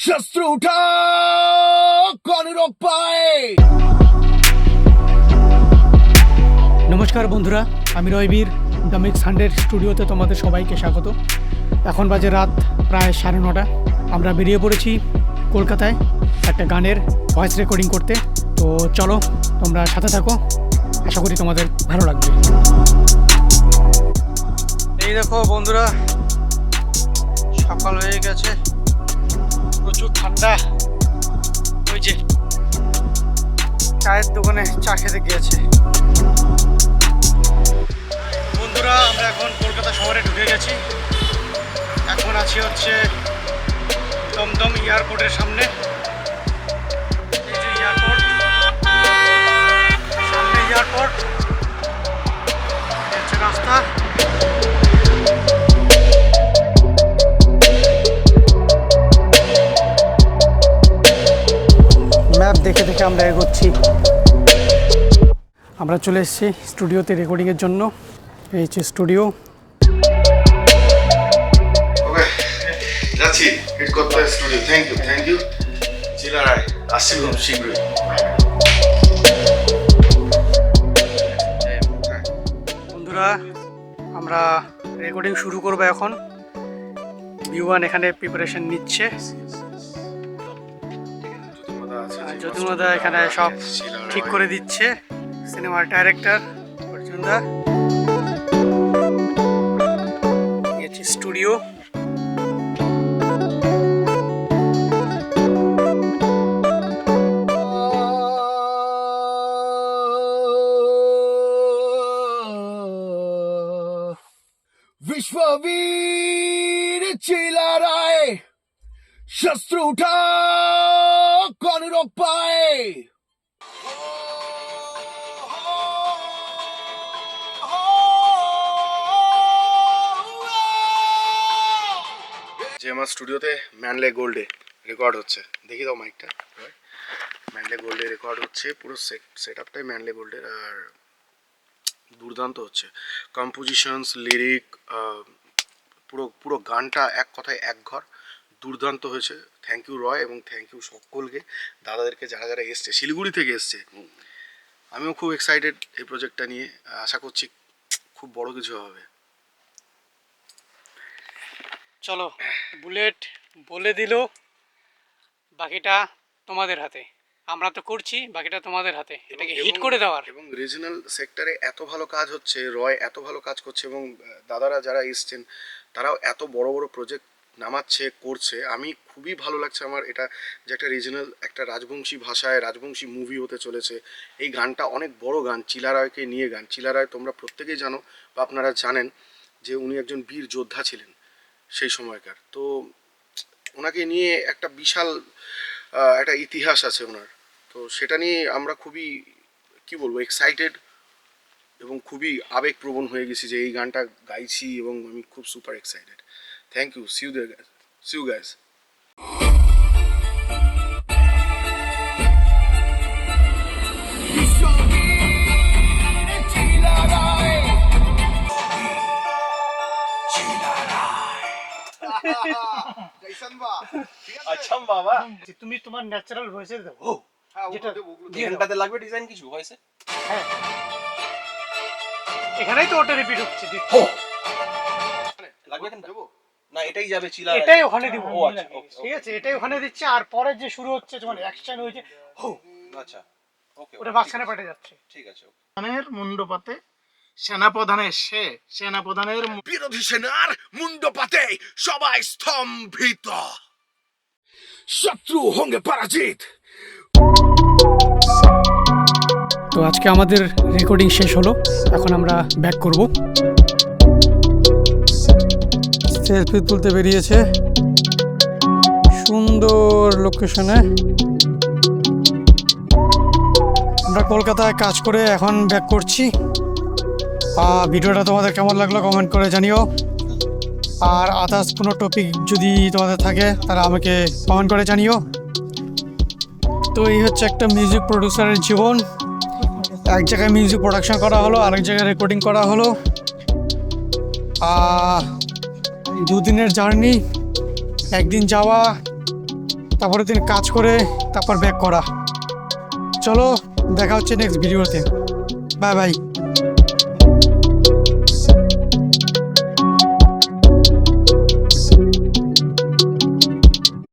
শস্ত্র কনের নমস্কার বন্ধুরা আমি রয়বীর দ্য মিক্স হান্ড্রেড স্টুডিওতে তোমাদের সবাইকে স্বাগত। এখন বাজে রাত প্রায় সাড়ে নটা। আমরা বেরিয়ে পড়েছি কলকাতায় একটা গানের ভয়েস রেকর্ডিং করতে। তো চলো তোমরা সাথে থাকো। আশা করি তোমাদের ভালো লাগবে। এই দেখো বন্ধুরা সকাল হয়ে গেছে। প্রচুর ওই যে চায়ের দোকানে চা খেতে গিয়েছে। বন্ধুরা, আমরা এখন কলকাতা শহরে ঢুকে গেছি। এখন আছি হচ্ছে দমদম এয়ারপোর্টের সামনে। দেখে দেখে আমরা এগোচ্ছি। আমরা চলে এসেছি স্টুডিওতে রেকর্ডিংয়ের জন্য। এই হচ্ছে স্টুডিও যাচ্ছি হিট করতে studio thank you thank you Chilarai আসছি খুব শীঘ্রই বন্ধুরা আমরা রেকর্ডিং শুরু করব এখন। বিওয়ান এখানে প্রিপারেশন নিচ্ছে। আর যদুনদা এখানে সব ঠিক করে দিচ্ছে সিনেমার ডাইরেক্টর অর্জুনদা স্টুডিও विश्ववीर चिला राय शस्त्र उठा গানের পায় যে আমার স্টুডিওতে ম্যানলে গোল্ডে রেকর্ড হচ্ছে। দেখি দাও মাইকটা ম্যানলে গোল্ডে রেকর্ড হচ্ছে, পুরো সেট আপটাই ম্যানলে গোল্ডের আর দুর্দান্ত হচ্ছে। কম্পোজিশনস লিরিক পুরো পুরো গানটা এক কথায় এক ঘর। দুর্দান্ত হয়েছে। থ্যাংক ইউ রয় এবং থ্যাংক ইউ সকলকে দাদাদেরকে যারা যারা এসছে শিলিগুড়ি থেকে এসছে। আমিও খুব এক্সাইটেড এই প্রজেক্টটা নিয়ে। আশা করছি খুব বড় কিছু হবে। চলো বুলেট বলে দিল বাকিটা তোমাদের হাতে। আমরা তো করছি বাকিটা তোমাদের হাতে। এটাকে হিট করে দেওয়ার। এবং রিজনাল সেক্টরে এত ভালো কাজ হচ্ছে রয় এত ভালো কাজ করছে এবং দাদারা যারা এসছেন তারাও এত বড় বড় প্রজেক্ট নামাচ্ছে, করছে, আমি খুবই ভালো লাগছে আমার এটা যে একটা রিজনাল একটা রাজবংশী ভাষায় রাজবংশী মুভি হতে চলেছে। এই গানটা অনেক বড় গান চিলারায়কে নিয়ে গান। চিলা রায় তোমরা প্রত্যেকেই জানো বা আপনারা জানেন যে উনি একজন বীর যোদ্ধা ছিলেন সেই সময়কার। তো ওনাকে নিয়ে একটা বিশাল একটা ইতিহাস আছে ওনার। তো সেটা নিয়ে আমরা খুবই, কি বলব এক্সাইটেড এবং খুবই আবেগপ্রবণ হয়ে গেছি যে এই গানটা গাইছি এবং আমি খুব সুপার এক্সাইটেড থ্যাংক ইউ সিউ দে সিউ গ্যাস আচ্ছা বাবা। তুমি তোমার ন্যাচারাল ভয়েসে দেবো যেটা লাগবে ডিজাইন কিছু হয়েছে হ্যাঁ। এখানেই তো ওটা রিপিট হচ্ছে। লাগবে না এটাই যাবে চিলা এটাই ওখানে দিব। ও আচ্ছা ঠিক আছে এটাই ওখানে দিচ্ছে আর পরে যে শুরু হচ্ছে যখন অ্যাকশন হয়েছে হো! আচ্ছা ওকে ওটা মাঝখানে পাঠে যাচ্ছে। ঠিক আছে. প্রধানের মুন্ডপাতে সেনাপ্রধানের সে সেনাপ্রধানের বিরোধী সেনার মুন্ড পাতে সবাই স্তম্ভিত। শত্রু হঙ্গে পরাজিত। তো আজকে আমাদের রেকর্ডিং শেষ হলো। এখন আমরা ব্যাক করব। সেলফি তুলতে বেরিয়েছে। সুন্দর লোকেশনে আমরা কলকাতায় কাজ করে এখন ব্যাক করছি। আহ, ভিডিওটা তোমাদের কেমন লাগল কমেন্ট করে জানিও। আর আদার্স কোনো টপিক যদি তোমাদের থাকে তাহলে আমাকে কমেন্ট করে জানিও। তো এই হচ্ছে একটা মিউজিক প্রডিউসারের জীবন। এক জায়গায় মিউজিক প্রোডাকশন করা হলো, আরেক জায়গায় রেকর্ডিং করা হলো। দুদিনের জার্নি একদিন যাওয়া তারপরে দিন কাজ করে, তারপর ব্যাক করা। চলো, দেখা হচ্ছে নেক্সট ভিডিওতে বাই বাই